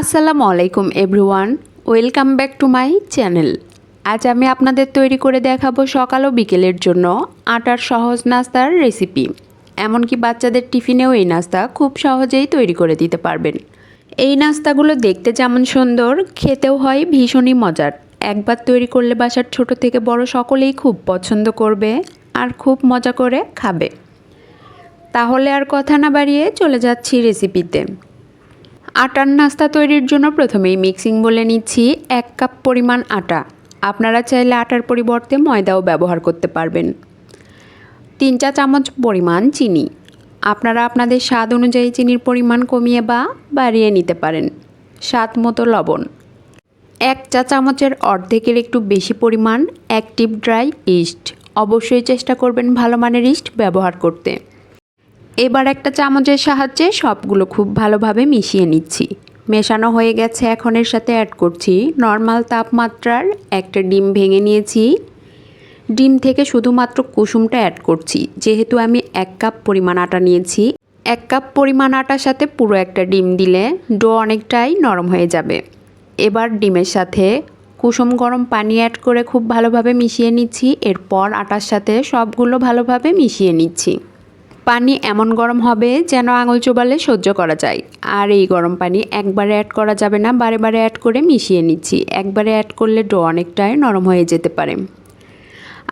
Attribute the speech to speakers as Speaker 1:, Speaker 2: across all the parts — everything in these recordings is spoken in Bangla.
Speaker 1: আসসালামু আলাইকুম everyone, welcome back to my channel. আজ আমি আপনাদের তৈরি করে দেখাবো সকাল ও বিকেলের জন্য আটার সহজ নাস্তার রেসিপি। এমনকি বাচ্চাদের টিফিনেও এই নাস্তা খুব সহজেই তৈরি করে দিতে পারবেন। এই নাস্তাগুলো দেখতে যেমন সুন্দর, খেতেও হয় ভীষণই মজার। একবার তৈরি করলে বাসার ছোট থেকে বড় সকলেই খুব পছন্দ করবে আর খুব মজা করে খাবে। তাহলে আর কথা না বাড়িয়ে চলে যাচ্ছি রেসিপিতে। আটার নাস্তা তৈরির জন্য প্রথমেই মিক্সিং বলে নিচ্ছি এক কাপ পরিমাণ আটা। আপনারা চাইলে আটার পরিবর্তে ময়দাও ব্যবহার করতে পারবেন। তিন চা চামচ পরিমাণ চিনি। আপনারা আপনাদের স্বাদ অনুযায়ী চিনির পরিমাণ কমিয়ে বা বাড়িয়ে নিতে পারেন। স্বাদ মতো লবণ। এক চা চামচের অর্ধেকের একটু বেশি পরিমাণ অ্যাক্টিভ ড্রাই ইস্ট। অবশ্যই চেষ্টা করবেন ভালো মানের ইস্ট ব্যবহার করতে। এবার একটা চামচের সাহায্যে সবগুলো খুব ভালোভাবে মিশিয়ে নিচ্ছি। মেশানো হয়ে গেছে, এখন এর সাথে অ্যাড করছি নর্মাল তাপমাত্রার একটা ডিম ভেঙে নিয়েছি। ডিম থেকে শুধুমাত্র কুসুমটা অ্যাড করছি, যেহেতু আমি এক কাপ পরিমাণ আটা নিয়েছি। এক কাপ পরিমাণ আটার সাথে পুরো একটা ডিম দিলে ডো অনেকটাই নরম হয়ে যাবে। এবার ডিমের সাথে কুসুম গরম পানি অ্যাড করে খুব ভালোভাবে মিশিয়ে নিচ্ছি, এরপর আটার সাথে সবগুলো ভালোভাবে মিশিয়ে নিচ্ছি। পানি এমন গরম হবে যেন আঙুল চোবালে সহ্য করা যায়। আর এই গরম পানি একবারে অ্যাড করা যাবে না, বারে বারে অ্যাড করে মিশিয়ে নিচ্ছি। একবারে অ্যাড করলে ডো অনেকটাই নরম হয়ে যেতে পারে।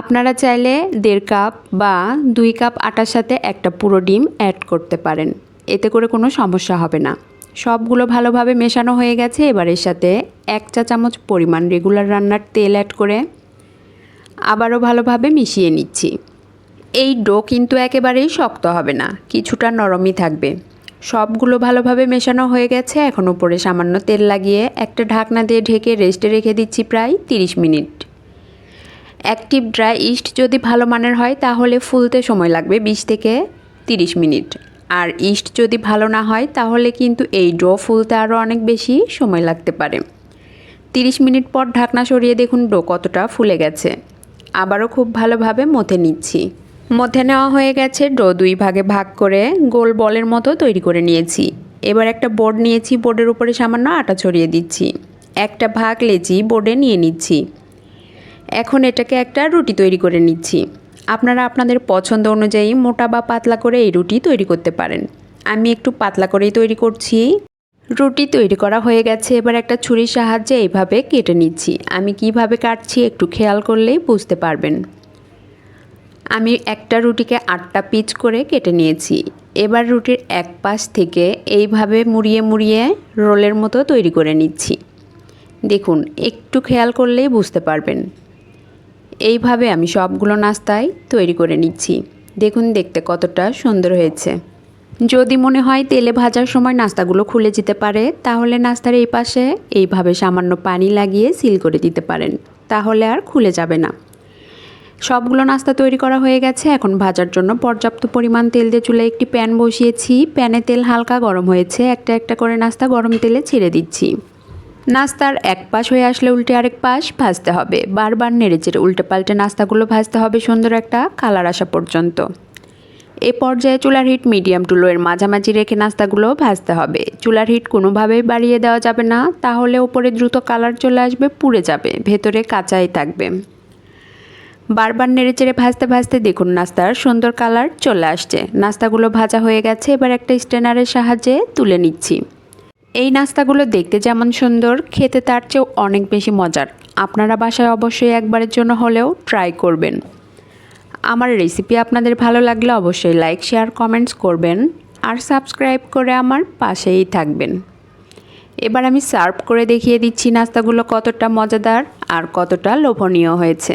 Speaker 1: আপনারা চাইলে দেড় কাপ বা দুই কাপ আটার সাথে একটা পুরো ডিম অ্যাড করতে পারেন। এতে করে কোনো সমস্যা হবে না। সবগুলো ভালোভাবে মেশানো হয়ে গেছে, এবার এর সাথে এক চা চামচ পরিমাণ রেগুলার রান্নার তেল অ্যাড করে আবারও ভালোভাবে মিশিয়ে নিচ্ছি। এই ডো কিন্তু একেবারেই শক্ত হবে না, কিছুটা নরমই থাকবে। সবগুলো ভালোভাবে মেশানো হয়ে গেছে, এখন উপরে সামান্য তেল লাগিয়ে একটা ঢাকনা দিয়ে ঢেকে রেস্টে রেখে দিচ্ছি প্রায় 30 মিনিট। অ্যাক্টিভ ড্রাই ইস্ট যদি ভালো মানের হয়, তাহলে ফুলতে সময় লাগবে 20 থেকে 30 মিনিট। আর ইস্ট যদি ভালো না হয়, তাহলে কিন্তু এই ডো ফুলতে আরও অনেক বেশি সময় লাগতে পারে। 30 মিনিট পর ঢাকনা সরিয়ে দেখুন ডো কতটা ফুলে গেছে। আবারও খুব ভালোভাবে মথে নিচ্ছি। মধ্যে নেওয়া হয়ে গেছে ডো দুই ভাগে ভাগ করে গোল বলের মতো তৈরি করে নিয়েছি। এবার একটা বোর্ড নিয়েছি, বোর্ডের উপরে সামান্য আটা ছড়িয়ে দিচ্ছি। একটা ভাগ লেচি বোর্ডে নিয়ে নিচ্ছি। এখন এটাকে একটা রুটি তৈরি করে নিচ্ছি। আপনারা আপনাদের পছন্দ অনুযায়ী মোটা বা পাতলা করে এই রুটি তৈরি করতে পারেন। আমি একটু পাতলা করেই তৈরি করছি। রুটি তৈরি করা হয়ে গেছে, এবার একটা ছুরির সাহায্যে এইভাবে কেটে নিচ্ছি। আমি কীভাবে কাটছি একটু খেয়াল করলেই বুঝতে পারবেন। আমি একটা রুটিকে আটটা পিচ করে কেটে নিয়েছি। এবার রুটির এক পাশ থেকে এইভাবে মুড়িয়ে মুড়িয়ে রোলের মতো তৈরি করে নিচ্ছি। দেখুন, একটু খেয়াল করলেই বুঝতে পারবেন। এইভাবে আমি সবগুলো নাস্তায় তৈরি করে নিচ্ছি। দেখুন, দেখতে কতটা সুন্দর হয়েছে। যদি মনে হয় তেলে ভাজার সময় নাস্তাগুলো খুলে যেতে পারে, তাহলে নাস্তার এই পাশে এইভাবে সামান্য পানি লাগিয়ে সিল করে দিতে পারেন। তাহলে আর খুলে যাবে না। সবগুলো নাস্তা তৈরি করা হয়ে গেছে। এখন ভাজার জন্য পর্যাপ্ত পরিমাণ তেল দিয়ে চুলে একটি প্যান বসিয়েছি। প্যানে তেল হালকা গরম হয়েছে। একটা একটা করে নাস্তা গরম তেলে ছেড়ে দিচ্ছি। নাস্তার এক পাশ হয়ে আসলে উল্টে আরেক পাশ ভাজতে হবে। বারবার নেড়ে চেড়ে উল্টে পাল্টে নাস্তাগুলো ভাজতে হবে সুন্দর একটা কালার আসা পর্যন্ত। এ পর্যায়ে চুলার হিট মিডিয়াম টু লোয়ের মাঝামাঝি রেখে নাস্তাগুলো ভাজতে হবে। চুলার হিট কোনোভাবেই বাড়িয়ে দেওয়া যাবে না। তাহলে ওপরে দ্রুত কালার চলে আসবে, পুড়ে যাবে। ভেতরে কাঁচাই থাকবে। বারবার নেড়েচেড়ে ভাজতে ভাজতে দেখুন নাস্তার সুন্দর কালার চলে আসছে। নাস্তাগুলো ভাজা হয়ে গেছে, এবার একটা স্ট্যানারের সাহায্যে তুলে নিচ্ছি। এই নাস্তাগুলো দেখতে যেমন সুন্দর, খেতে তার চেয়েও অনেক বেশি মজার। আপনারা বাসায় অবশ্যই একবারের জন্য হলেও ট্রাই করবেন। আমার রেসিপি আপনাদের ভালো লাগলে অবশ্যই লাইক শেয়ার কমেন্টস করবেন আর সাবস্ক্রাইব করে আমার পাশেই থাকবেন। এবার আমি সার্ভ করে দেখিয়ে দিচ্ছি নাস্তাগুলো কতটা মজাদার আর কতটা লোভনীয় হয়েছে।